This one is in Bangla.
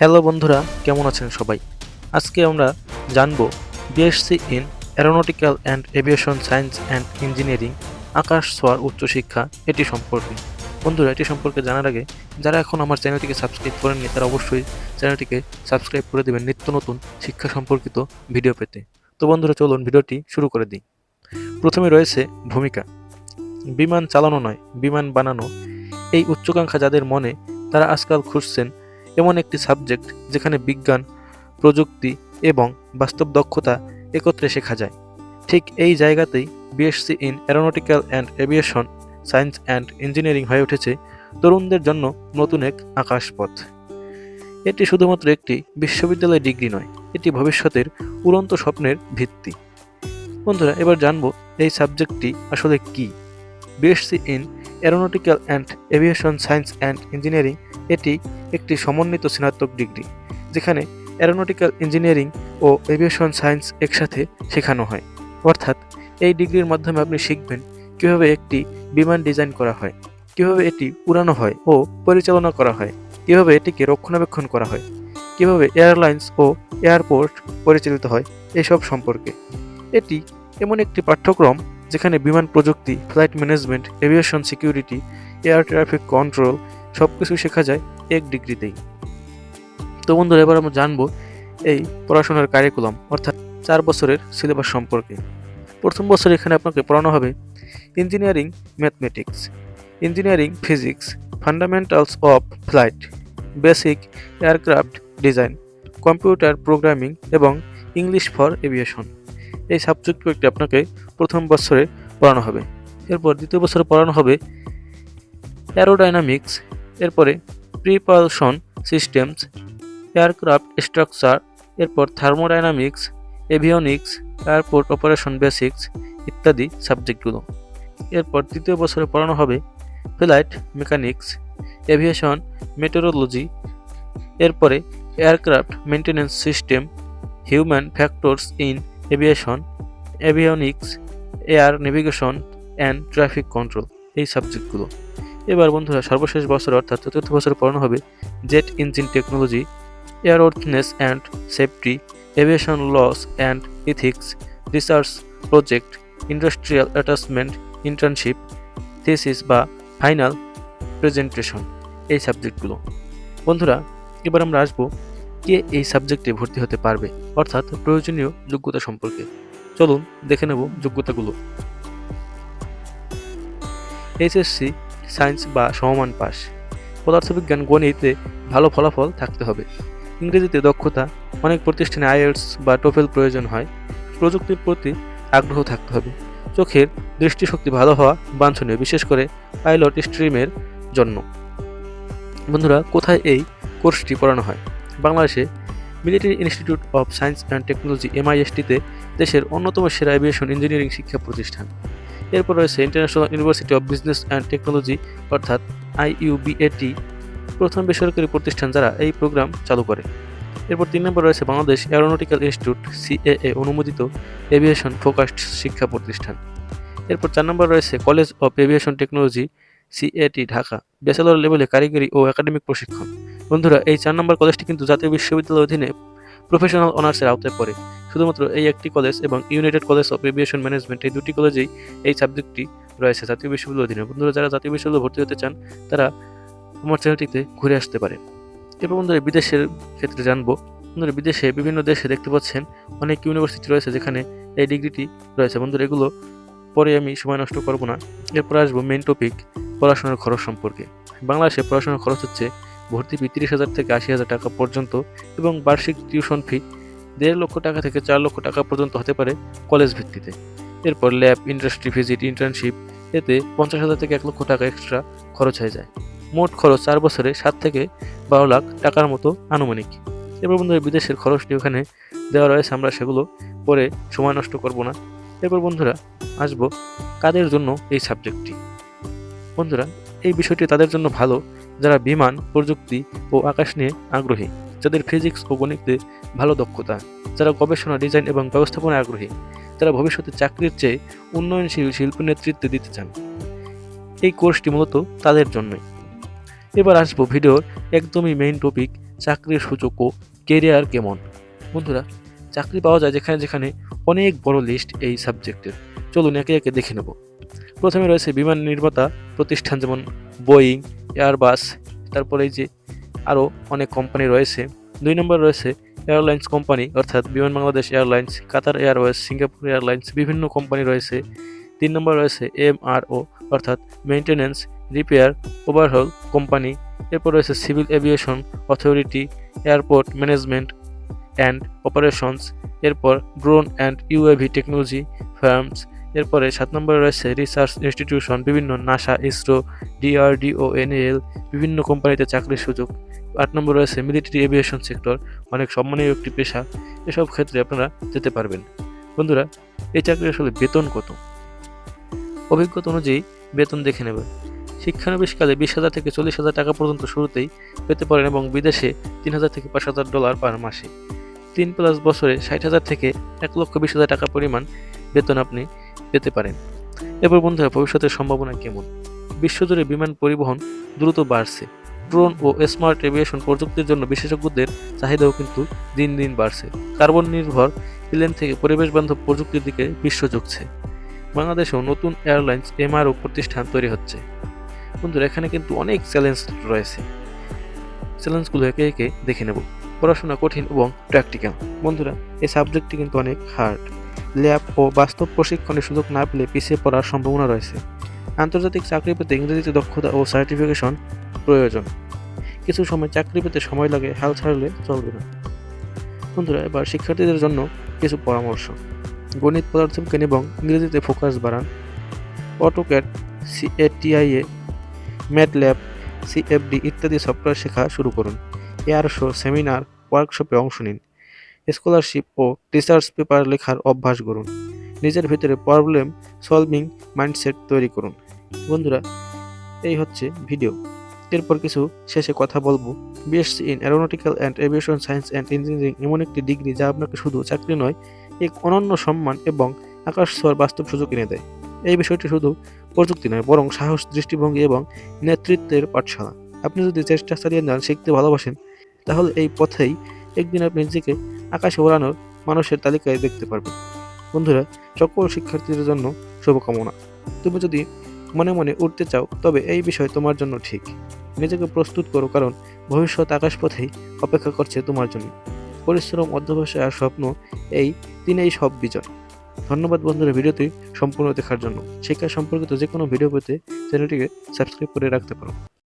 হ্যালো বন্ধুরা, কেমন আছেন সবাই? আজকে আমরা জানব BSc in aeronautical and aviation science and engineering আকাশ, ছোঁয়ার উচ্চশিক্ষা, এটি সম্পর্কে। বন্ধুরা, এটি সম্পর্কে জানার আগে, যারা এখন আমার চ্যানেলটিকে সাবস্ক্রাইব করেননি, তারা অবশ্যই চ্যানেলটিকে সাবস্ক্রাইব করে দেবেন নিত্য নতুন শিক্ষা সম্পর্কিত ভিডিও পেতে। তো বন্ধুরা, চলুন ভিডিওটি শুরু করে দিই। প্রথমে রয়েছে ভূমিকা। বিমান চালানো নয়, বিমান বানানো। এই উচ্চাকাঙ্ক্ষা যাদের মনে, তারা আজকাল খুঁজছেন এমন একটি সাবজেক্ট যেখানে বিজ্ঞান, প্রযুক্তি এবং বাস্তব দক্ষতা একত্রে শেখা যায়। ঠিক এই জায়গাতেই BSc in aeronautical and aviation science and engineering হয়ে উঠেছে তরুণদের জন্য নতুন এক আকাশপথ। এটি শুধুমাত্র একটি বিশ্ববিদ্যালয় ডিগ্রি নয়, এটি ভবিষ্যতের উড়ন্ত স্বপ্নের ভিত্তি। বন্ধুরা, এবার জানব এই সাবজেক্টটি আসলে কি? BSc in aeronautical and aviation science and engineering এটি একটি সমন্বিত স্নাতক ডিগ্রি, যেখানে অ্যারোনটিক্যাল ইঞ্জিনিয়ারিং ও এভিয়েশন সায়েন্স একসাথে শেখানো হয়। অর্থাৎ, এই ডিগ্রির মাধ্যমে আপনি শিখবেন কীভাবে একটি বিমান ডিজাইন করা হয়, কীভাবে এটি উড়ানো হয় ও পরিচালনা করা হয়, কীভাবে এটিকে রক্ষণাবেক্ষণ করা হয়, কীভাবে এয়ারলাইন্স ও এয়ারপোর্ট পরিচালিত হয়, এসব সম্পর্কে। এটি এমন একটি পাঠ্যক্রম যেখানে বিমান প্রযুক্তি, flight management, aviation security, air traffic control সব কিছু শেখা যায় এক ডিগ্রিতেই। তো বন্ধুরা, এবার আমরা জানব এই পড়াশোনার কারিকুলাম অর্থাৎ চার বছরের সিলেবাস সম্পর্কে। প্রথম বছর এখানে আপনাকে পড়ানো হবে engineering mathematics engineering physics fundamentals of flight basic aircraft design computer programming এবং ইংলিশ ফর এভিয়েশন এই সাবজেক্ট কয়েকটি আপনাকে প্রথম বছরে পড়ানো হবে। এরপর দ্বিতীয় বছরে পড়ানো হবে অ্যারোডাইনামিক্স এরপরে প্রিপালশন সিস্টেমস এয়ারক্রাফট স্ট্রাকচার এরপর thermodynamics avionics airport operation basics ইত্যাদি সাবজেক্টগুলো এরপর তৃতীয় বছরে পড়ানো হবে ফ্লাইট মেকানিক্স এভিয়েশন মেটেরোলজি এরপরে aircraft maintenance system human factors in aviation, avionics, air navigation, and traffic control এই সাবজেক্টগুলো। এবার বন্ধুরা, সর্বশেষ বছর অর্থাৎ চতুর্থ বছর পড়ানো হবে jet engine technology airworthiness and safety, aviation laws and ethics, research project, industrial attachment, internship, thesis বা ফাইনাল প্রেজেন্টেশন এই সাবজেক্টগুলো। বন্ধুরা, এবার আমরা আসব কে এই সাবজেক্টে ভর্তি হতে পারবে? অর্থাৎ প্রয়োজনীয় যোগ্যতা সম্পর্কে। চলুন দেখে নেব যোগ্যতাগুলো। এইচএসসি, সায়েন্স বা সমমান পাস পদার্থবিজ্ঞান গণিতে ভালো ফলাফল থাকতে হবে। ইংরেজিতে দক্ষতা, অনেক প্রতিষ্ঠানে আইএলস বা টোফেল প্রয়োজন হয়। প্রযুক্তির প্রতি আগ্রহ থাকতে হবে। চোখের দৃষ্টিশক্তি ভালো হওয়া বাঞ্ছনীয়, বিশেষ করে পাইলট স্ট্রিমের জন্য। বন্ধুরা, কোথায় এই কোর্সটি পড়ানো হয়? বাংলাদেশে military institute of science and technology এমআইএসটিতে দেশের অন্যতম সেরা এভিয়েশন ইঞ্জিনিয়ারিং শিক্ষা প্রতিষ্ঠান। এরপর রয়েছে international university of business and technology অর্থাৎ আইইউবিএটি প্রথম বেসরকারি প্রতিষ্ঠান যারা এই প্রোগ্রাম চালু করে। এরপর তিন নম্বর রয়েছে বাংলাদেশ অ্যারোনটিক্যাল ইনস্টিটিউট সিএএ অনুমোদিত এভিয়েশন ফোকাসড শিক্ষা প্রতিষ্ঠান। এরপর চার নম্বর রয়েছে college of aviation technology CAT Dhaka bachelor লেভেলে কারিগরি ও একাডেমিক প্রশিক্ষণ বন্ধুরা, এই চার নম্বর কলেজটি কিন্তু জাতীয় বিশ্ববিদ্যালয়ের অধীনে প্রফেশনাল অনার্সের আওতায় পড়ে। শুধুমাত্র এই একটি কলেজ এবং United College of Aviation Management এই দুটি কলেজেই এই সাবজেক্টটি রয়েছে জাতীয় বিশ্ববিদ্যালয়ের অধীনে। বন্ধুরা, যারা জাতীয় বিশ্ববিদ্যালয়ে ভর্তি হতে চান, তারা আমার চ্যানেলটিতে ঘুরে আসতে পারেন। এরপর বন্ধুরা, বিদেশের ক্ষেত্রে জানব। বন্ধুরা, বিদেশে বিভিন্ন দেশে দেখতে পাচ্ছেন, অনেক ইউনিভার্সিটি রয়েছে যেখানে এই ডিগ্রিটি রয়েছে। বন্ধুরা, এগুলো পরে আমি সময় নষ্ট করব না। এরপর আসব মেন টপিক পড়াশোনার খরচ সম্পর্কে। বাংলাদেশে পড়াশোনার খরচ হচ্ছে ভর্তি ফি তিরিশ হাজার থেকে আশি হাজার টাকা পর্যন্ত এবং বার্ষিক টিউশন ফি দেড় লক্ষ টাকা থেকে চার লক্ষ টাকা পর্যন্ত হতে পারে কলেজ ভিত্তিতে। এরপর ল্যাব, ইন্ডাস্ট্রি ভিজিট, ইন্টার্নশিপ, এতে পঞ্চাশ হাজার থেকে এক লক্ষ টাকা এক্সট্রা খরচ হয়ে যায়। মোট খরচ চার বছরে সাত থেকে বারো লাখ টাকার মতো আনুমানিক। এরপর বন্ধুরা, বিদেশের খরচটি ওখানে দেওয়া রয়েছে, আমরা সেগুলো পরে সময় নষ্ট করব না। এরপর বন্ধুরা, আসব কাদের জন্য এই সাবজেক্টটি বন্ধুরা, এই বিষয়টি তাদের জন্য ভালো যারা বিমান, প্রযুক্তি ও আকাশ নিয়ে আগ্রহী, যাদের ফিজিক্স ও গণিতে ভালো দক্ষতা, যারা গবেষণা, ডিজাইন এবং ব্যবস্থাপনায় আগ্রহী, যারা ভবিষ্যতে চাকরির চেয়ে উন্নয়নশীল শিল্প নেতৃত্ব দিতে চান। এই কোর্সটি মূলত তাদের জন্যই। এবার আসব ভিডিওর একদমই মেইন টপিক চাকরির সুযোগ ও কেরিয়ার কেমন। বন্ধুরা, চাকরি পাওয়া যায় যেখানে যেখানে অনেক বড় লিস্ট এই সাবজেক্টের চলুন একে একে দেখে নেব। প্রথমে রয়েছে বিমান নির্মাতা প্রতিষ্ঠান যেমন বোয়িং, এয়ারবাস, তারপরে যে আরও অনেক কোম্পানি রয়েছে। দুই নম্বর রয়েছে এয়ারলাইন্স কোম্পানি অর্থাৎ Biman Bangladesh Airlines, Qatar Airways, Singapore Airlines, বিভিন্ন কোম্পানি রয়েছে। তিন নম্বর রয়েছে এমআরও, অর্থাৎ মেইনটেনেন্স রিপেয়ার ওভারহল কোম্পানি এরপর রয়েছে civil aviation authority airport management and operations এরপর drone and UAV technology firms এরপরে সাত নম্বরে রয়েছে রিসার্চ ইনস্টিটিউশন, বিভিন্ন নাসা, ইসরো ডিআরডিও এনএল বিভিন্ন কোম্পানিতে চাকরির সুযোগ। আট নম্বর রয়েছে মিলিটারি এভিয়েশন সেক্টর, অনেক সম্মানীয় একটি পেশা। এসব ক্ষেত্রে আপনারা যেতে পারবেন। বন্ধুরা, এই চাকরির আসলে বেতন কত? অভিজ্ঞতা অনুযায়ী বেতন দেখে নেবেন শিক্ষানবিশকালে বিশ হাজার থেকে চল্লিশ হাজার টাকা পর্যন্ত শুরুতেই পেতে পারেন এবং বিদেশে তিন হাজার থেকে পাঁচ হাজার ডলার পার মাসে। তিন প্লাস বছরে ষাট হাজার থেকে এক লক্ষ বিশ হাজার টাকা পরিমাণ বেতন আপনি পেতে পারেন। এরপর বন্ধুরা, ভবিষ্যতের সম্ভাবনা কেমন? বিশ্বজুড়ে বিমান পরিবহন দ্রুত বাড়ছে। ড্রোন ও স্মার্ট এভিয়েশন প্রযুক্তির জন্য বিশেষজ্ঞদের চাহিদাও কিন্তু দিন দিন বাড়ছে। কার্বন নির্ভর প্লেন থেকে পরিবেশ বান্ধব প্রযুক্তির দিকে বিশ্ব ঝুঁকছে। বাংলাদেশেও নতুন এয়ারলাইন্স এমআরও প্রতিষ্ঠান তৈরি হচ্ছে। বন্ধুরা, এখানে কিন্তু অনেক চ্যালেঞ্জ রয়েছে। চ্যালেঞ্জগুলো একে একে দেখে নেব। পড়াশোনা কঠিন এবং প্র্যাকটিক্যাল। বন্ধুরা, এই সাবজেক্টটি কিন্তু অনেক হার্ড। ল্যাব ও বাস্তব প্রশিক্ষণের সুযোগ না পেলে পিছিয়ে পড়ার সম্ভাবনা রয়েছে। আন্তর্জাতিক চাকরি পেতে ইংরেজিতে দক্ষতা ও সার্টিফিকেশন প্রয়োজন। কিছু সময় চাকরি পেতে সময় লাগে, হাল ছাড়লে চলবে না। বন্ধুরা, এবার শিক্ষার্থীদের জন্য কিছু পরামর্শ। গণিত পদার্থবিজ্ঞান এবং ইংরেজিতে ফোকাস বাড়ান। অটোক্যাট সিএটিআইএ ম্যাটল্যাব, সিএফডি ইত্যাদি সফটওয়্যার শেখা শুরু করুন। এয়ার শো সেমিনার, ওয়ার্কশপে অংশ নিন। স্কলারশিপ ও রিসার্চ পেপার লেখার অভ্যাস করুন নিজের ভিতরে প্রবলেম সলভিং মাইন্ডসেট তৈরি করুন। বন্ধুরা, এই হচ্ছে ভিডিও। এরপর কিছু শেষে কথা বলব। BSc in aeronautical and aviation science and engineering এমন একটি ডিগ্রি যা আপনাকে শুধু চাকরি নয়, এক অনন্য সম্মান এবং আকাশ বাস্তব সুযোগ এনে দেয়। এই বিষয়টি শুধু প্রযুক্তি নয়, বরং সাহস, দৃষ্টিভঙ্গি এবং নেতৃত্বের পাঠশালা। আপনি যদি চেষ্টা চালিয়ে যান, শিখতে ভালোবাসেন, তাহলে এই পথেই একদিন আপনি নিজেকে আকাশে ওড়ানোর মানুষের তালিকায় দেখতে পারবেন বন্ধুরা, সকল শিক্ষার্থীদের জন্য শুভকামনা। তুমি যদি মনে মনে উঠতে চাও, তবে এই বিষয় তোমার জন্য ঠিক। নিজেকে প্রস্তুত করো, কারণ ভবিষ্যৎ আকাশপথেই অপেক্ষা করছে তোমার জন্য। পরিশ্রম, অধ্যবসায় আর স্বপ্ন, এই তিনেই সব বিজয়। ধন্যবাদ বন্ধুরা ভিডিওটি সম্পূর্ণ দেখার জন্য। শিক্ষা সম্পর্কিত যে কোনো ভিডিও পেতে চ্যানেলটিকে সাবস্ক্রাইব করে রাখতে পারো।